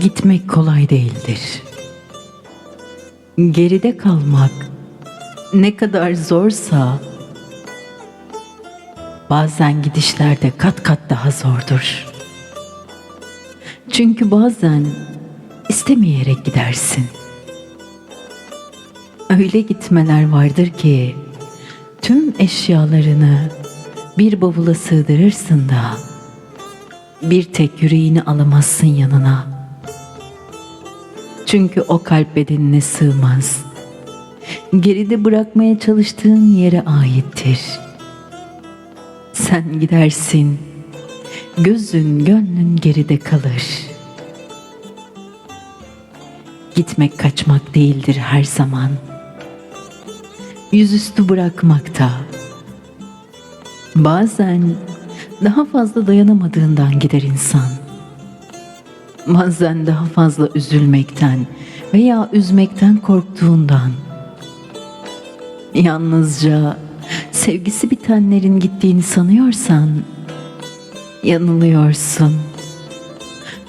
Gitmek kolay değildir. Geride kalmak ne kadar zorsa bazen gidişler de kat kat daha zordur. Çünkü bazen istemeyerek gidersin. Öyle gitmeler vardır ki tüm eşyalarını bir bavula sığdırırsın da bir tek yüreğini alamazsın yanına. Çünkü o kalp bedenine sığmaz. Geride bırakmaya çalıştığın yere aittir. Sen gidersin, gözün gönlün geride kalır. Gitmek kaçmak değildir her zaman. Yüzüstü bırakmakta. Bazen daha fazla dayanamadığından gider insan. Bazen daha fazla üzülmekten veya üzmekten korktuğundan. Yalnızca sevgisi bitenlerin gittiğini sanıyorsan yanılıyorsun.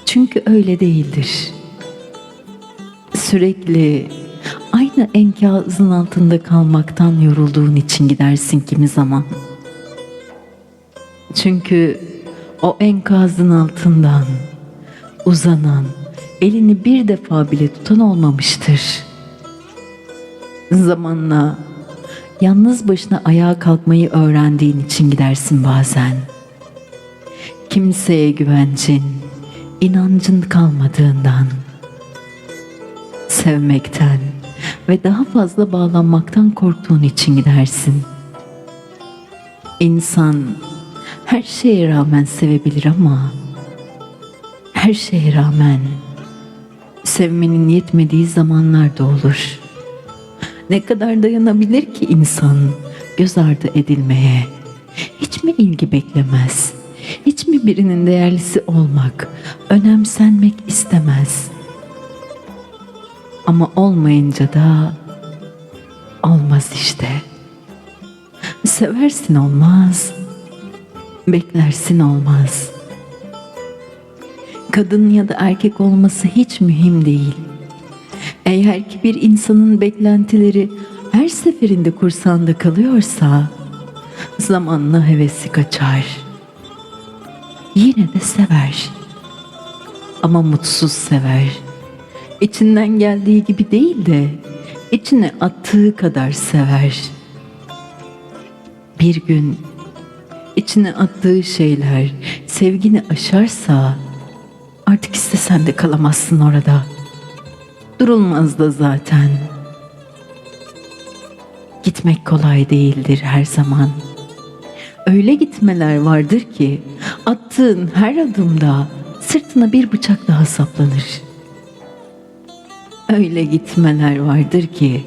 Çünkü öyle değildir. Sürekli aynı enkazın altında kalmaktan yorulduğun için gidersin kimi zaman. Çünkü o enkazın altından uzanan, elini bir defa bile tutan olmamıştır. Zamanla yalnız başına ayağa kalkmayı öğrendiğin için gidersin bazen. Kimseye güvencin, inancın kalmadığından, sevmekten ve daha fazla bağlanmaktan korktuğun için gidersin. İnsan her şeye rağmen sevebilir ama her şeye rağmen sevmenin yetmediği zamanlar da olur. Ne kadar dayanabilir ki insan göz ardı edilmeye? Hiç mi ilgi beklemez? Hiç mi birinin değerlisi olmak, önemsenmek istemez? Ama olmayınca da olmaz işte. Seversin olmaz, beklersin olmaz. Kadın ya da erkek olması hiç mühim değil. Eğer ki bir insanın beklentileri her seferinde kursağında kalıyorsa zamanla hevesi kaçar. Yine de sever. Ama mutsuz sever. İçinden geldiği gibi değil de içine attığı kadar sever. Bir gün içine attığı şeyler sevgini aşarsa artık istesen de kalamazsın orada. Durulmaz da zaten. Gitmek kolay değildir her zaman. Öyle gitmeler vardır ki attığın her adımda sırtına bir bıçak daha saplanır. Öyle gitmeler vardır ki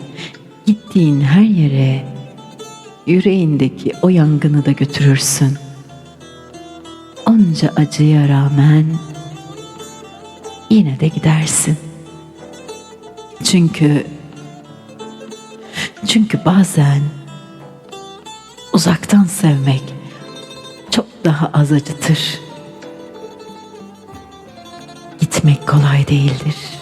gittiğin her yere yüreğindeki o yangını da götürürsün. Onca acıya rağmen yine de gidersin. Çünkü çünkü bazen uzaktan sevmek çok daha az acıtır. Gitmek kolay değildir.